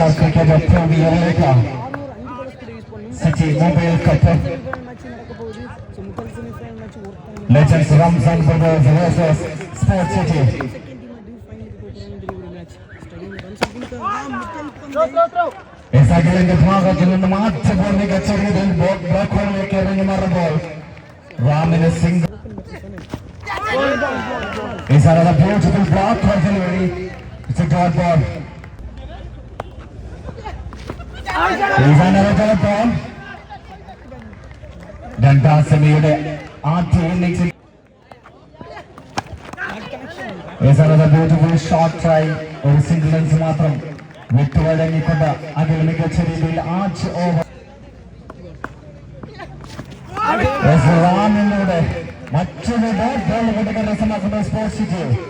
Shot Cricket of Pro Violeta. City Mobile Cup. Legends Ramzan Brothers versus Sports City. S അഖിലിന്റെ ഭാഗത്തു നിന്ന് മാറ്റപ്പോൾ മികച്ച രീതിയിൽ black ഹോളിലേക്ക് ഇറങ്ങി മാറുമ്പോൾ റാമിന് Singh Is another beautiful block for delivery. It's a dot ball. Is another dot ball. രണ്ടാം സെമിയുടെ ആദ്യ ഇന്നിംഗ്സിൽ ബ്യൂട്ടിഫുൾ ഷോട്ട് ട്രൈ ഒരു സിംഗിൾ റൺസ് മാത്രം വിട്ടുവഴങ്ങിക്കൊണ്ട് അതിൽ മികച്ച രീതിയിൽ ആച്ച് ഓവർ മറ്റൊരു ഡോട്ട് ബോൾ കൊണ്ട് കരസ്ഥമാക്കുന്ന സ്പോർട്സ്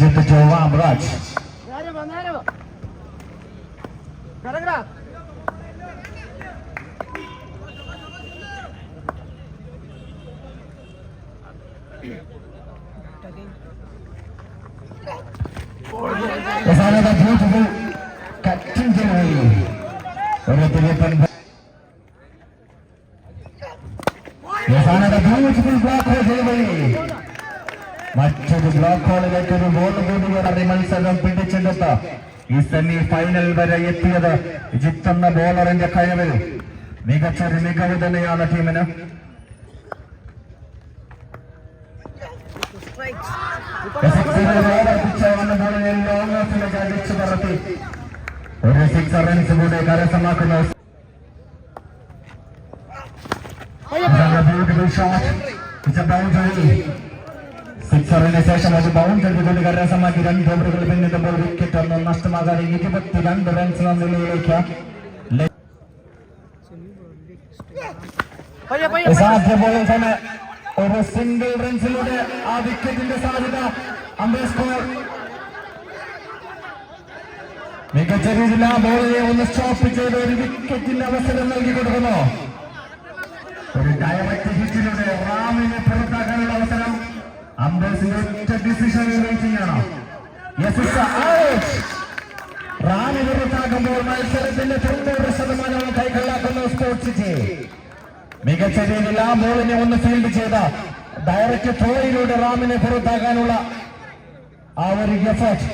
Prajit Jovam Raj. നേരെ നേരെ കറങ്ങടാ Is another beautiful cutting delivery. ഒരു തിരിപ്പൻ Is another beautiful block hole delivery. മറ്റൊരു ബ്ലോക്ക് ഹോളിലേക്ക് ഒരു ഗോൾ കൂടി കയറി മത്സരം പിടിച്ചെടുത്ത്. ഈ സെമി ഫൈനൽ വരെ എത്തിയത് ജിത്ത് എന്ന ബോളറിന്റെ കഴിവിൽ മികച്ചൊരു മികവ് തന്നെയാണ് ടീമിന്. അടിച്ചു പറത്തി ഒരു സിക്സ് റൺസ് കൂടെ കരസ്ഥമാക്കുന്ന beautiful shot it's a boundary സിക്സറിന് ശേഷം ഒരു ബൗണ്ടറി കൊണ്ട് കരസ്ഥമാക്കി രണ്ട് ഓവറുകൾ പിന്നിട്ടപ്പോൾ വിക്കറ്റ് ഒന്നും നഷ്ടമാകാതെ ഇരുപത്തിരണ്ട് റൺസ് എന്ന നിലയിലേക്ക് സാധ്യ പോലെ തന്നെ ഒരു സിംഗിൾ റൺസിലൂടെ ആ വിക്കറ്റിന്റെ സാധ്യത അമ്പേ സ്കോർ മികച്ച രീതിയിൽ ആ ബോളിനെ ഒന്ന് സ്റ്റോപ്പ് ചെയ്ത് ഒരു വിക്കറ്റിന്റെ അവസരം നൽകി കൊടുക്കുന്നു. ഒരു ഡയറക്റ്റ് ഹിറ്റിലൂടെ റാമിനെ അവസരം ഡിസിഷൻ മത്സരത്തിന്റെ സ്പോർട്സ് സിറ്റി. മികച്ച രീതിയിൽ ആ ബോളിനെ ഒന്ന് ഫീൽഡ് ചെയ്ത. ഡയറക്റ്റ് ത്രോയിലൂടെ റാമിനെ പുറത്താക്കാനുള്ള ആ ഒരു effort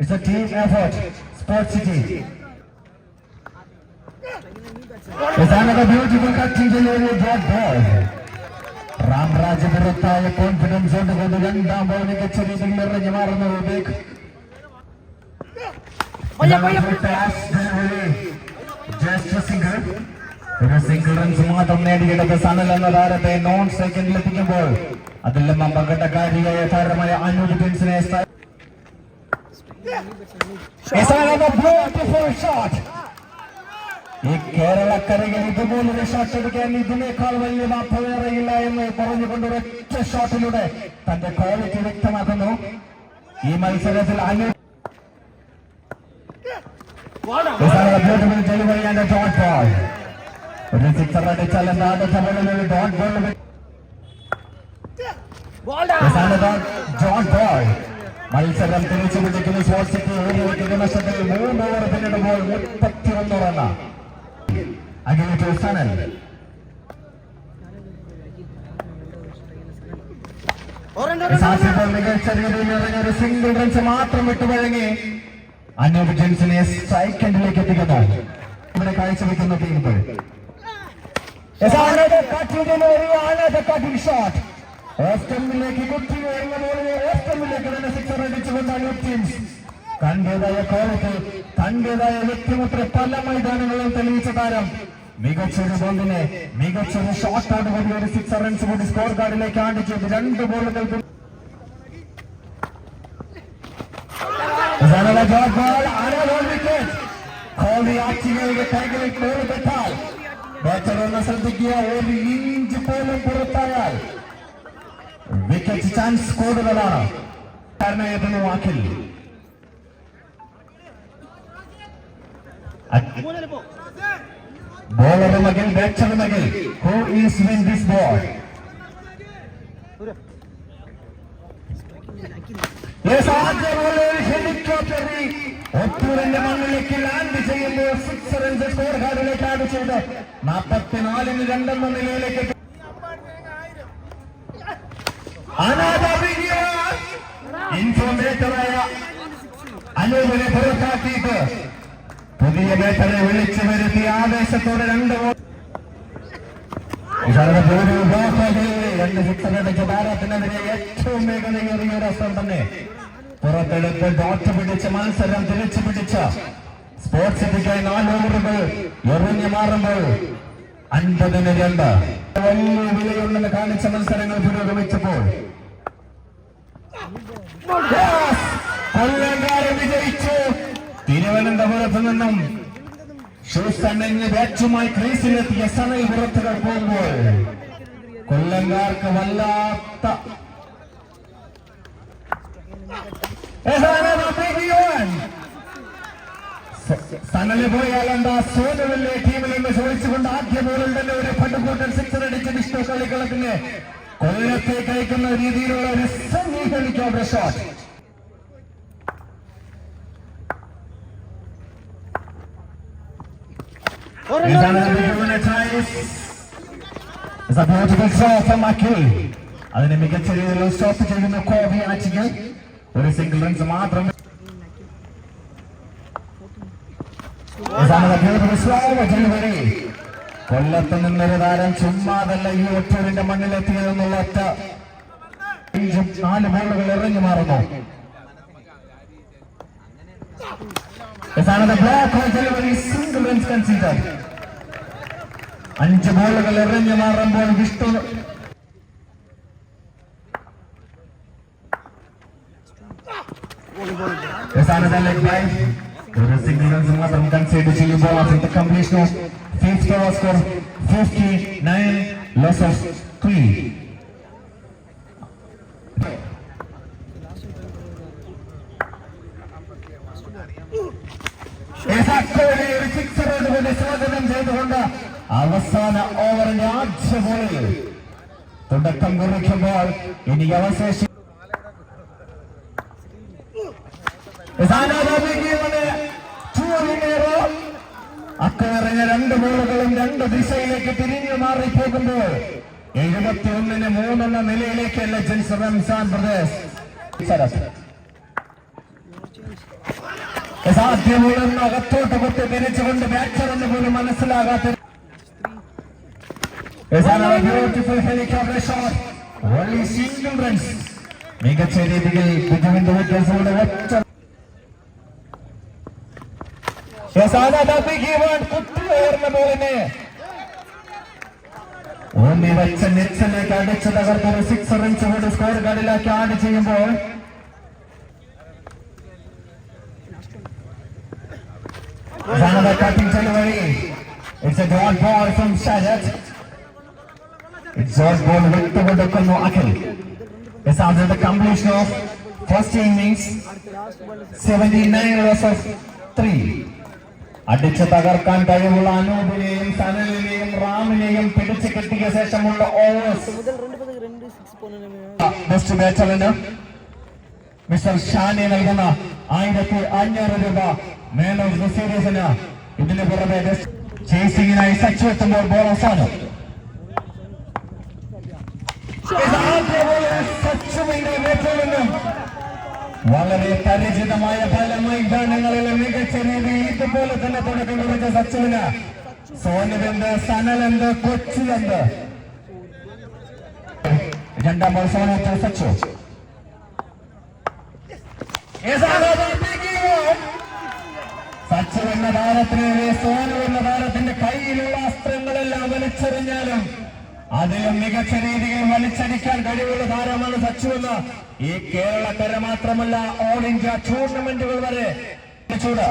it's a team effort sports city beautiful cutting delivery dot ball Ramraj പുറത്തായ കോൺഫിഡൻസ് കൊണ്ട് രണ്ടാം ബോൾ മികച്ച രീതിയിൽ എറിഞ്ഞു മാറുന്ന സിംഗിൾ ഒരു സിംഗിൾ റൺസ് മാത്രം നേടിയെടുത്ത സനൽ എന്ന താരത്തെ നോൺ സെക്കൻഡിൽ എത്തിക്കുമ്പോൾ അതിലും അപകടകാരിയായ താരമായ അനൂപ് ടിൻസിനെ ഈ കേരളക്കരയിൽ ഇതുപോലൊരു ഷോട്ട് എടുക്കാൻ ഇതിനേക്കാൾ വലിയ വേറെയില്ല എന്ന് പറഞ്ഞുകൊണ്ട് ഒരൊറ്റ ഷോട്ടിലൂടെ തന്റെ ക്വാളിറ്റി വ്യക്തമാക്കുന്നു. ഈ മത്സരത്തിൽ അനു? ഒരു സിക്സർ അടിച്ചാൽ ഒരു ഡോട്ട് ബോൾ ഡോട്ട് ബോൾ മത്സരം തിരിച്ചു പിടിക്കുന്ന. സ്പോർട്സ് സിറ്റി ഒരു വിക്കറ്റ് നഷ്ടത്തിൽ മൂന്ന് ഓവർ പിന്നിടുമ്പോൾ മുപ്പത്തിയൊന്ന് റണ്ണ സാക്ഷിപ്പോൾ മികച്ച രീതിയിൽ ഇറങ്ങിയ ഒരു സിംഗിൾ റൺസ് മാത്രം വിട്ടുവഴങ്ങി അനൂപ് ജെൻസിനെ സ്ട്രൈക്ക് എൻഡിലേക്ക് എത്തിക്കുന്നു. ഇവിടെ കാഴ്ചവെക്കുന്ന ടീമുകൾ ഓസ്റ്റമിലേക്ക് കുത്തി വരുന്ന ബോളിനെ ഓസ്റ്റമിലേക്ക് തന്നെ സിക്സർ അടിച്ചുകൊണ്ട് അനൂപ് ടീംസ് തന്റേതായ ക്വാളിറ്റി തന്റേതായ വ്യക്തിമുദ്ര പല മൈതാനങ്ങളിലും തെളിയിച്ച താരം. മികച്ചൊരു ബോളിനെ മികച്ചൊരു ഷോട്ടോട് കൂടി ഒരു സിക്സ് റൺസ് കൂടി സ്കോർ കാർഡിലേക്ക് ആണ്ടിച്ചത് രണ്ട് ബോളുകൾ Zanala dot ball, another wicket. Kohli ആക്ടിവയുടെ കൈകളിൽ കോറിപ്പെട്ടാൽ ബാറ്റർ ഒന്ന് ശ്രദ്ധിക്കുക ഒരു ഇഞ്ച് പോലും പുറത്തായാൽ വിക്കറ്റ് ചാൻസ് കൂടുതലാണ്. കാരണം എത്തുന്നു വാക്കിൽ ബോളർ മകിൽ batter മകിൽ who is win this ball ഹെലികോപ്റ്ററിൽ ഒത്തൂരിന്റെ മണ്ണിലേക്ക് ലാൻഡ് ചെയ്യുമ്പോൾ സിക്സ് റൺസ് സ്കോർ കാർഡിലേക്ക് ആഡ് ചെയ്ത് നാൽപ്പത്തിനാലിന് രണ്ടെന്ന നിലയിലേക്ക് ഇൻഫോർമേറ്ററായ അനൂപിനെ പുറത്താക്കിയിട്ട് പുതിയ ബേറ്ററെ വിളിച്ചു വരുത്തി ആവേശത്തോടെ രണ്ട് രണ്ട് സിക്സർ അടിച്ച ഭാരതത്തിനെതിരെ ഏറ്റവും വേഗതയേറിയ രസം തന്നെ. പുറത്തെടുത്ത് ഡോട്ട് പിടിച്ച് മത്സരം തിരിച്ചു പിടിച്ച സ്പോർട്സ് സിറ്റിക്കായി നാല് ഓവറുകൾ എറിഞ്ഞു മാറുമ്പോൾ അൻപതിന് രണ്ട്. വലിയ വിലയുണ്ടെന്ന് കാണിച്ച മത്സരങ്ങൾ പുരോഗമിച്ചപ്പോൾ! കൊല്ലങ്കാരൻ വിജയിച്ചു. തിരുവനന്തപുരത്ത് നിന്നും ഷൂസ് അണിഞ്ഞ് ബാറ്റുമായി ക്രീസിലെത്തിയ സനൽ പുറത്തുകൾ പോകുമ്പോൾ കൊല്ലങ്കാർക്ക് വല്ലാത്ത സനൽ പോയാൽ എന്താ സോനുവിലെ ടീമിൽ നിന്ന് ചോദിച്ചുകൊണ്ട് ആദ്യ ബോളിൽ തന്നെ ഒരു പട്ടുകൂട്ടൻ സിക്സർ അടിച്ച് വിഷ്ണു കളിക്കളത്തിന് കൊല്ലത്തേക്ക് അയക്കുന്ന രീതിയിലുള്ള ഒരു സംഗീതം ഷോട്ട് ഇതാണ് ലഭിക്കുന്ന chance. It's a beautiful throw from Akil. അതിനെ മികച്ച രീതിയിൽ സ്റ്റോപ്പ് ചെയ്യുന്ന കോബി ആച്ചിക്ക് ഒരു സിംഗിൾ റൺസ് മാത്രം. കൊല്ലത്ത് നിന്നൊരു താരം ചുമ്മാതല്ല ഈ ഒറ്റൂരിന്റെ മണ്ണിലെത്തിയതെന്നുള്ള ഒറ്റ നാല് ബോളുകൾ എറിഞ്ഞു മാറുന്നു. Single runs black hole delivery single runs considered. അഞ്ച് ബോളുകൾ എറിഞ്ഞു മാറുമ്പോൾ വിഷ്ണു മാത്രം കൺസിഡർ ചെയ്യുമ്പോൾ after the completion of fifth over score 59 loss of 3 ഏതാക്കോടെ ഒരു സിക്സറോട് കൂടി സ്വാഗതം ചെയ്തുകൊണ്ട് അവസാന ഓവറിന്റെ ആദ്യ ബോളിൽ തുടക്കം കുറിക്കുമ്പോൾ ഇനി അവശേഷി അക്കറിഞ്ഞ രണ്ട് ബോളുകളും രണ്ട് ദിശയിലേക്ക് തിരിഞ്ഞു മാറിപ്പോകുമ്പോൾ എഴുപത്തി ഒന്നിന് മൂന്നെന്ന നിലയിലേക്ക് ലെജൻസ് റംസാൻ പ്രദേശ് സാധ്യമുള്ളൊന്ന് അകത്തോട്ട് കുത്തി തിരിച്ചുകൊണ്ട് ബാറ്റർ എന്ന് പോലും മനസ്സിലാകാത്ത beautiful helicopter shot only single runs മികച്ച രീതിയിൽ ബിജുവിന്റെ വ്യത്യാസങ്ങളുടെ ഒറ്റ കുത്തിയുയർന്ന ബോളിനെ ഊന്നി വെച്ച നെറ്റ്സിലേക്ക് അടിച്ചു തകർത്തൊരു സിക്സ് റൺസ് കൂടി സ്കോർ കാർഡിലാക്കി ആഡ് ചെയ്യുമ്പോൾ Another cutting delivery. It's a dot ball from George ball went to the Kono Akhil. Yes, after the completion of first innings, 79 runs of 3. അടിച്ചു തകർക്കാൻ കഴിവുള്ള അനൂപിനെയും സനലിനെയും റാമിനെയും പിടിച്ചു കിട്ടിയ ശേഷമുള്ള ഓവേഴ്സ് ബെസ്റ്റ് ബാറ്ററിന് മിസ്റ്റർ ഷാനെ നൽകുന്ന ആയിരത്തി അഞ്ഞൂറ് രൂപ മാൻ ഓഫ് ദ സീരീസിന് ഇതിന് പുറമെ ചേസിങ്ങിനായി സച്ചു എത്തുമ്പോൾ ബോൾ അവസാനം വളരെ പരിചിതമായ പല മൈതാനങ്ങളിലും മികച്ച രീതിയിൽ ഇതുപോലെ തന്നെ തുടക്കം കുറിച്ച സച്ചുവിന് സോനുവെന്ത് സനലെന്ത് കൊച്ചിലെന്ത്? രണ്ടാം ബോൾ സച്ചു. സച്ചു എന്ന താരത്തിനെതിരെ സോനു എന്ന താരത്തിന്റെ കയ്യിലുള്ള അസ്ത്രങ്ങളെല്ലാം വലിച്ചെറിഞ്ഞാലും അതിലും മികച്ച രീതിയിൽ വലിച്ചടിക്കാൻ കഴിവുള്ള താരമാണ് സച്ചു എന്ന് ഈ കേരളക്കര മാത്രമല്ല ഓൾ ഇന്ത്യ ടൂർണമെന്റുകൾ വരെ. ചൂട്.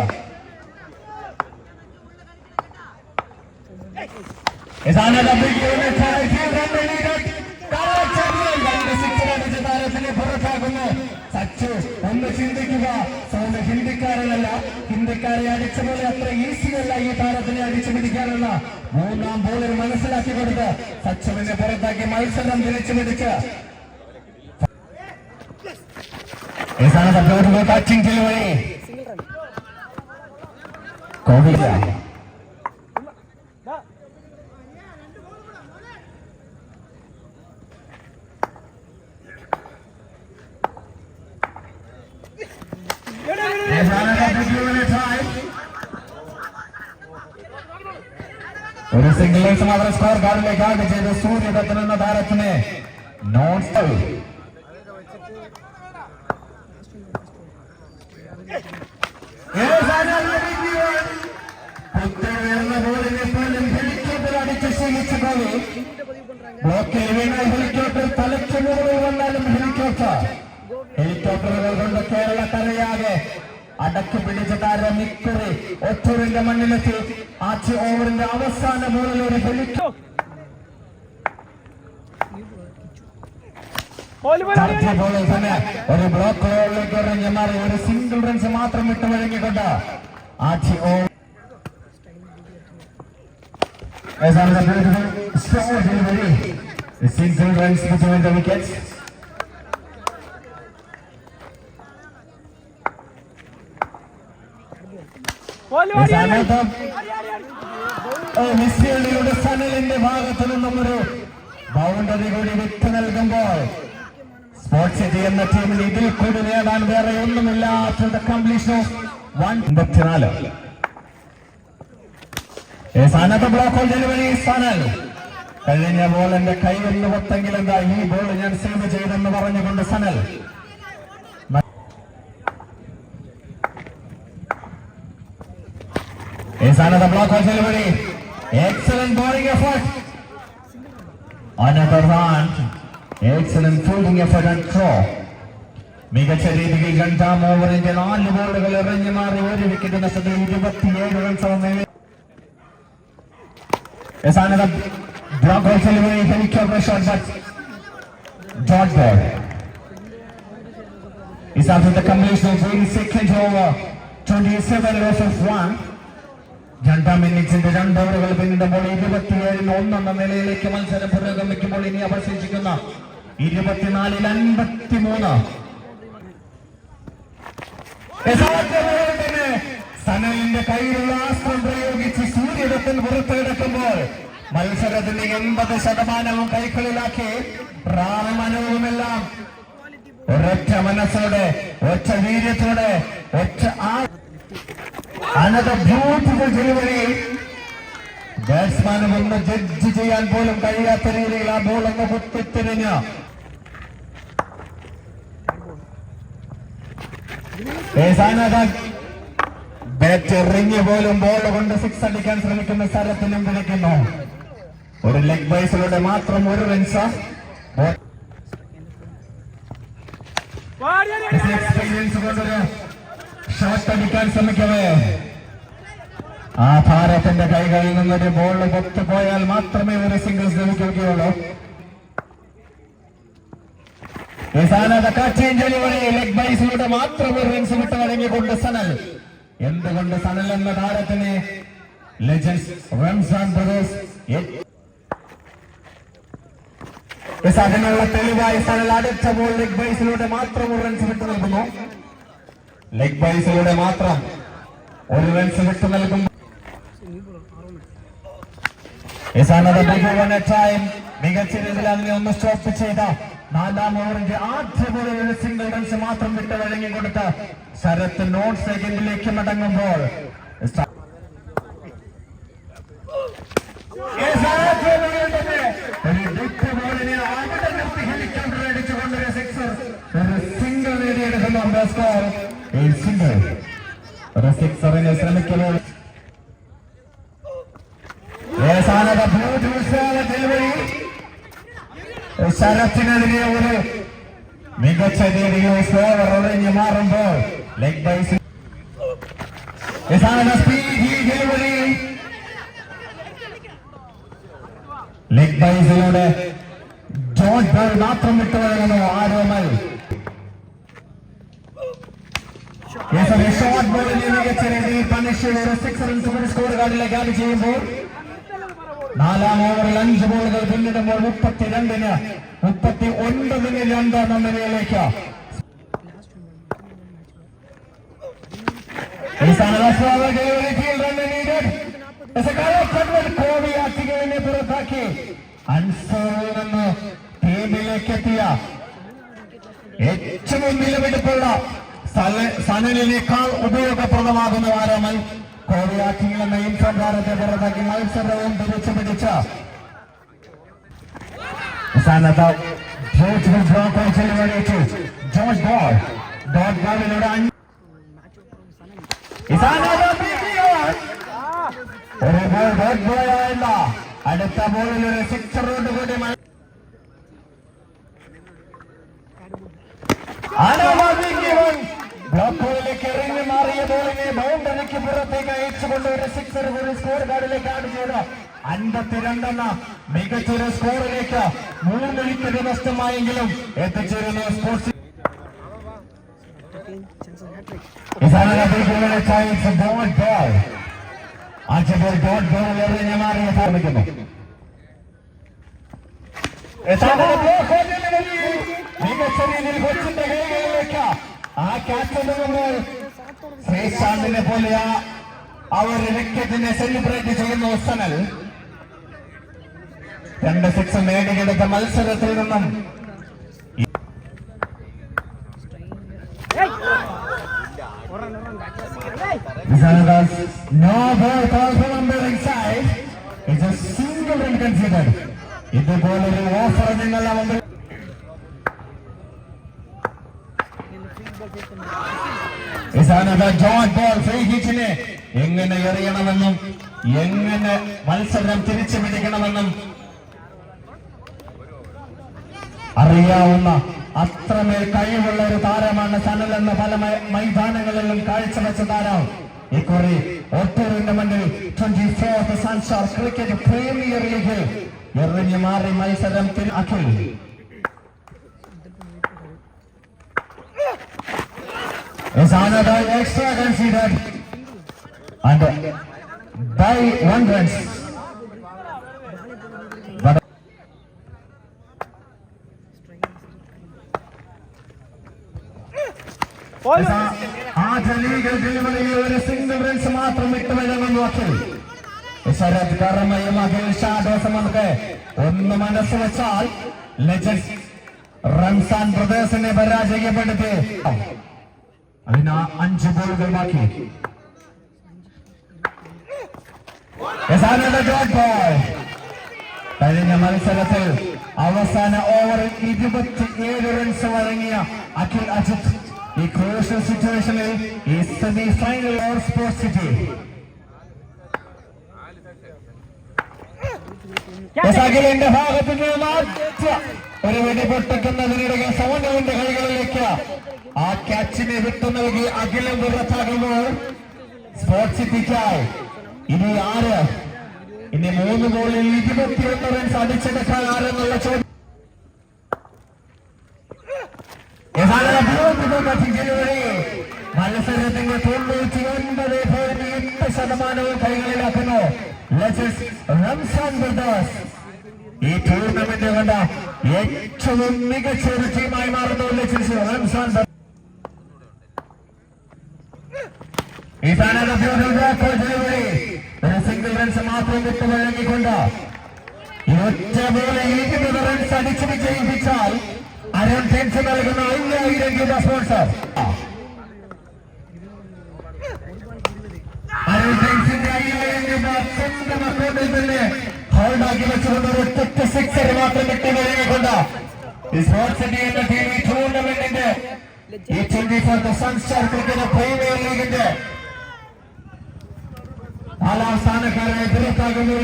പുറത്താക്കുന്നു. സച്ചു ഒന്ന് ചിന്തിക്കുക. സൗണ്ട് ഹിന്ദിക്കാരനല്ല. ഹിന്ദിക്കാരെ അടിച്ച പോലെ അത്ര ഈസിയല്ല ഈ താരത്തിനെ അടിച്ചു പിടിക്കാനുള്ള. മൂന്നാം ബോളിൽ മനസ്സിലാക്കി കൊടുത്ത് സച്ചുവിനെ പുറത്താക്കി മത്സരം തിരിച്ചു പിടിച്ച്. ഏതാണ് തപ്പോട്ടുകൾ ബാറ്റിംഗ് ഡെലിവറി കോവില ഏതാണ് തപ്പോട്ടുകളുടെ time? ഒരു സിംഗിൾസ് മാത്രം സ്കോർ കാർഡിലേക്ക് ആഡ് ചെയ്ത് സൂര്യദത്തൻ എന്ന താരത്തിന് നോൺ സ്റ്റൗ ഉയർന്ന ബോളിനെ പോലും ഹെലികോപ്റ്റർ അടിച്ച് ശീലിച്ച കോഹ്ലി ബ്ലോക്കിൽ വീണ ഹെലികോപ്റ്റർ തലയ്ക്ക് മുകളിൽ വന്നാലും ഹെലികോപ്റ്റർ ഹെലികോപ്റ്ററുകൾ കൊണ്ട് കേരളക്കരയാകെ അടക്കി പിടിച്ച താരം ഇക്കുറി ഒറ്റൂരിന്റെ മണ്ണിലെത്തി. ആദ്യ ഓവറിന്റെ അവസാന ബോളിൽ തന്നെ ഒരു ബ്ലോക്ക് ഓവറിലേക്ക് ഇറങ്ങി മാറി. ഒരു സിംഗിൾ റൺസ് മാത്രം ഇട്ട് വഴങ്ങിക്കൊണ്ട് ആദ്യ over. As the wickets. Another സനലിന്റെ ഭാഗത്തു നിന്നും ഒരു ബൗണ്ടറി കൂടി വിട്ടു നൽകുമ്പോൾ സ്പോർട്സ് എന്ന ടീമിന് ഇതിൽ കൂടി നേടാൻ വേറെ ഒന്നുമില്ല after the completion of one എൺപത്തിനാല് സ്ഥാനത്ത് ബ്ലോക്ക് ഡെലിവറി സനൽ കഴിഞ്ഞ ബോൾ എന്റെ പൊത്തെങ്കിൽ എന്താ? ഈ ബോൾ ഞാൻ സേവ് ചെയ്തെന്ന് പറഞ്ഞുകൊണ്ട് സനൽ ഈ സ്ഥാനത്ത് block delivery excellent bowling effort Another run. Excellent fielding effort and throw. മികച്ച രീതിയിൽ രണ്ടാം ഓവറിന്റെ നാല് ബോളുകൾ എറിഞ്ഞു മാറി ഒരു വിക്കറ്റ് നഷ്ടത്തിൽ ഇരുപത്തിയേഴ് runs Yes, another block ball delivery, helicopter shot, but dot ball. Is after the completion of the second over, 27 loss of one. രണ്ടാം ഇന്നിംഗ്സിന്റെ രണ്ട് ഓവറുകൾ പിന്നിടുമ്പോൾ ഇരുപത്തിയേഴിന് ഒന്നെന്ന നിലയിലേക്ക് മത്സരം പുരോഗമിക്കുമ്പോൾ ഇനി അവശേഷിക്കുന്ന ഇരുപത്തിനാലിൽ അൻപത്തിമൂന്ന്. സനലിന്റെ കയ്യിലുള്ള ആസ്ത്രം പ്രയോഗിച്ച് സൂര്യരത്തിൽ പുറത്തെടുക്കുമ്പോൾ മത്സരത്തിന്റെ എൺപത് ശതമാനവും കൈകളിലാക്കി റാമനവുമെല്ലാം ഒരൊറ്റ മനസ്സോടെ ഒറ്റ വീര്യത്തോടെ ഒറ്റ ആ അനത ബ്യൂട്ടിഫുൾ ഡെലിവറി ബാറ്റ്സ്മാനും ഒന്ന് ജഡ്ജ് ചെയ്യാൻ പോലും കഴിയാത്ത രീതിയിൽ ആ ബോൾ ഒന്ന് കുത്തിത്തിരിഞ്ഞ് ബാറ്റ് എറിഞ്ഞ് പോലും ബോൾ കൊണ്ട് സിക്സ് അടിക്കാൻ ശ്രമിക്കുന്ന സ്ഥലത്തിനും പിടിക്കുന്നു. ഒരു ലെഗ് ബൈസിലൂടെ മാത്രം ഒരു റൺസ് എക്സ്പീരിയൻസ് കൊണ്ടൊരു ഷോട്ട് അടിക്കാൻ ശ്രമിക്കവേ. ആ ഭാരത്തിന്റെ കൈകളിൽ നിന്നൊരു ബോൾ പൊത്തുപോയാൽ മാത്രമേ ഒരു സിംഗിൾസ് ലഭിക്കുകയുള്ളൂ. ലെഗ് ബൈസിലൂടെ മാത്രം ഒരു റൺസ് വിട്ട് വഴങ്ങിക്കൊണ്ട് സനൽ. എന്തുകൊണ്ട് സനൽ എന്ന താരത്തിന് ലെജൻസ് റംസാൻ ബ്രദേഴ്സ് അതിനുള്ള തെളിവായി സനൽ അടുത്ത ബോൾ ലെഗ് ബൈസിലൂടെ മാത്രം ഒരു റൺസ് വിട്ട് നൽകുന്നു. ലെഗ് ബൈസിലൂടെ മാത്രം ഒരു റൺസ് വിട്ടു നൽകും. മികച്ച രീതിയിൽ അതിനെ ഒന്ന് സ്റ്റോപ്പ് ചെയ്ത നാലാം ഓവറിന്റെ ആദ്യ ബോളിൽ സിംഗിൾ റൺസ് മാത്രം വിട്ട് വഴങ്ങി കൊടുത്ത ശരത്ത് നോൺ സെക്കൻഡിലേക്ക് മടങ്ങുമ്പോൾ ബോളിനെ സിക്സർ ഒരു സിംഗിൾ നേടിയെടുക്കുന്ന സ്കോർ സിംഗിൾ ഒരു സിക്സറിന് ശ്രമിക്കുമ്പോൾ ഏസാനത ഡെലിവറി ശരത്തിനെതിരെ ഒരു മികച്ച രീതിയിൽ സ്ലോവർ ഒഴിഞ്ഞു മാറുമ്പോൾ ലെഗ് ബൈസ് ലെഗ് ബൈസിലൂടെ ജോർജ് ബോൾ മാത്രം വിട്ടുവഴങ്ങുന്നു ആരോമൽ ഷോർട്ട് ബോളിനെ മികച്ച രീതിയിൽ പണിഷ് ഒരു സ്കോർ കാർഡിലേക്ക് ആഡ് ചെയ്യുമ്പോൾ നാലാം ഓവറിൽ അഞ്ച് ബോളുകൾ പിന്നിടുമ്പോൾ മുപ്പത്തിരണ്ടിന് മുപ്പത്തി ഒൻപതിന് രണ്ട് എന്ന നിലയിലേക്ക് പുറത്താക്കി അൻസോറിൽ നിന്ന് ടീമിലേക്ക് എത്തിയ ഏറ്റവും വിലപിടിപ്പുള്ള സല- സനലിനേക്കാൾ ഉപയോഗപ്രദമാകുന്ന വാരമൽ കോവിയാറ്റിംഗ് എന്ന ഈ സംഭാരത്തെ പുറത്താക്കി മത്സരവും തിരിച്ചു പിടിച്ച ജോർജ് ബോൾ ബോൾ അടുത്ത ബോളിൽ ഒരു റോഡ് കൂടി അനവധികവൻ ബ്ലോക്കുകളിലേക്ക് എറിഞ്ഞു മാറിയ ബോളിനെ ബൗണ്ടറിക്ക് പുറത്തേക്ക് അയച്ചുകൊണ്ട് ഒരു സിക്സർ ഒരു സ്കോർ കാർഡിലേക്ക് ആഡ് ചെയ്ത്. അൻപത്തിരണ്ടെന്ന മികച്ചൊരു സ്കോറിലേക്ക് മൂന്ന് വിക്കറ്റ് നഷ്ടമായെങ്കിലും എത്തിച്ചേരുന്നു സ്പോർട്സ് മികച്ച രീതിയിൽ കൊച്ചിന്റെ കൈകളിലേക്ക് ആ ഒതുങ്ങുമ്പോൾ ശ്രീശാന്തിനെ പോലെ അവർ വ്യക്തിനെ സെലിബ്രേറ്റ് ചെയ്യുന്ന സനൽ രണ്ട് സിക്സ് നേടിയെടുത്ത മത്സരത്തിൽ നിന്നും No ball call from umpiring side. It's a single run considered. ഇതുപോലൊരു ഓഫർ നിങ്ങളുടെ ജോൺ ബോൾ ഫ്രീ ഹിറ്റിനെ എങ്ങനെ എറിയണമെന്നും എങ്ങനെ മത്സരം തിരിച്ചു പിടിക്കണമെന്നും അറിയാവുന്ന അത്രമേൽ കഴിവുള്ള ഒരു താരമാണ് സനൽ എന്ന പല മൈതാനങ്ങളിലും കാഴ്ചവെച്ച താരം. ഇക്കുറി ഒട്ടൂരിന്റെ twenty fourth Sunstar cricket premier ലീഗിൽ എറിഞ്ഞു മാറി മത്സരം Akhil. Is another extra considered and by one runs. But ഇതാ ആദ്യ ലീഗൽ ഡെലിവറിയിൽ ഒരു സിംഗിൾ റൺസ് മാത്രം ഇട്ട് വഴങ്ങുന്നു അഖിൽ ശരത് കർമ്മയും അഖിൽ ഷാഡോസും നമുക്ക് ഒന്ന് മനസ്സ് വെച്ചാൽ ലെജൻസ് റംസാൻ ബ്രദേഴ്സിനെ പരാജയപ്പെടുത്തി അതിന് അഞ്ച് ബോളുകൾ ബാക്കി. കഴിഞ്ഞ മത്സരത്തിൽ അവസാന ഓവറിൽ ഇരുപത്തിയേഴ് റൺസ് വഴങ്ങിയ അഖിൽ അജിത് ഈ ക്രൂഷ്യൽ സിറ്റുവേഷനിൽ ഈ semi final over sports city അഖിലിന്റെ ഭാഗത്ത് നിന്ന് ഒരു വെടിപൊട്ടിക്കുന്നതിനിടെ സോനുവിന്റെ കൈകളിലേക്ക് ആ ക്യാച്ചിനെ വിട്ടു നൽകി അഖിലം പുറത്താകുമ്പോൾ സ്പോർട്സ് സിറ്റിക്കായി. ഇനി ആര്? ഇനി മൂന്ന് ഗോളിൽ ഇരുപത്തിയൊന്ന് റൺസ് അടിച്ചെടുക്കാൻ ആരെന്നുള്ള ചോദ്യം. മത്സരത്തിന്റെ തൊണ്ണൂറ്റി ഒൻപത് പോയിന്റ് എട്ട് ശതമാനവും കൈകളിലാക്കുന്നു റംസാൻ ബ്രദേഴ്സ്. ഈ ടൂർണമെന്റ് കണ്ട ഏറ്റവും മികച്ച ഒരു ടീമായി മാറുന്നു റംസാൻ ഇതാണ് ഡെലിവറി ഒരു സിംഗിൾ റൺസ് മാത്രം വിട്ടു വഴങ്ങിക്കൊണ്ട് ഒറ്റ പോലെ ഇരുപത് റൺസ് അടിച്ചു വിജയിപ്പിച്ചാൽ അരുൺ ടെൻസ് നൽകുന്ന അയ്യായിരം രൂപ സ്പോൺസർ അരുൺ ടെൻസിന്റെ അയ്യായിരം രൂപ സ്വന്തം അക്കൗണ്ടിൽ തന്നെ ഹോൾഡാക്കി വെച്ചുകൊണ്ട് ഒറ്റ സിക്സർ മാത്രം വിട്ടു വഴങ്ങിക്കൊണ്ട് ഈ സ്പോർട്സ് ഇന്ത്യ എന്ന ടീം ഈ ടൂർണമെന്റിന്റെ ഈ twenty fourth Sunstar cricket premier ലീഗിന്റെ നാലാം സ്ഥാനക്കാരായ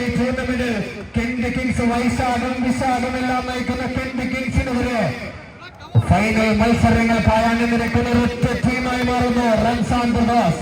ഈ ടൂർണമെന്റിൽ കെന്റ് കിങ്സ് വൈശാഖം വിശാഖം എല്ലാം നയിക്കുന്ന കെന്റ് കിങ്സിനെതിരെ ഫൈനൽ ഫൈനൽ മത്സരങ്ങൾക്കായി നിരക്കുന്ന ഒറ്റ ടീമായി മാറുന്നു. റൺസാൻ ബ്രദേഴ്സ്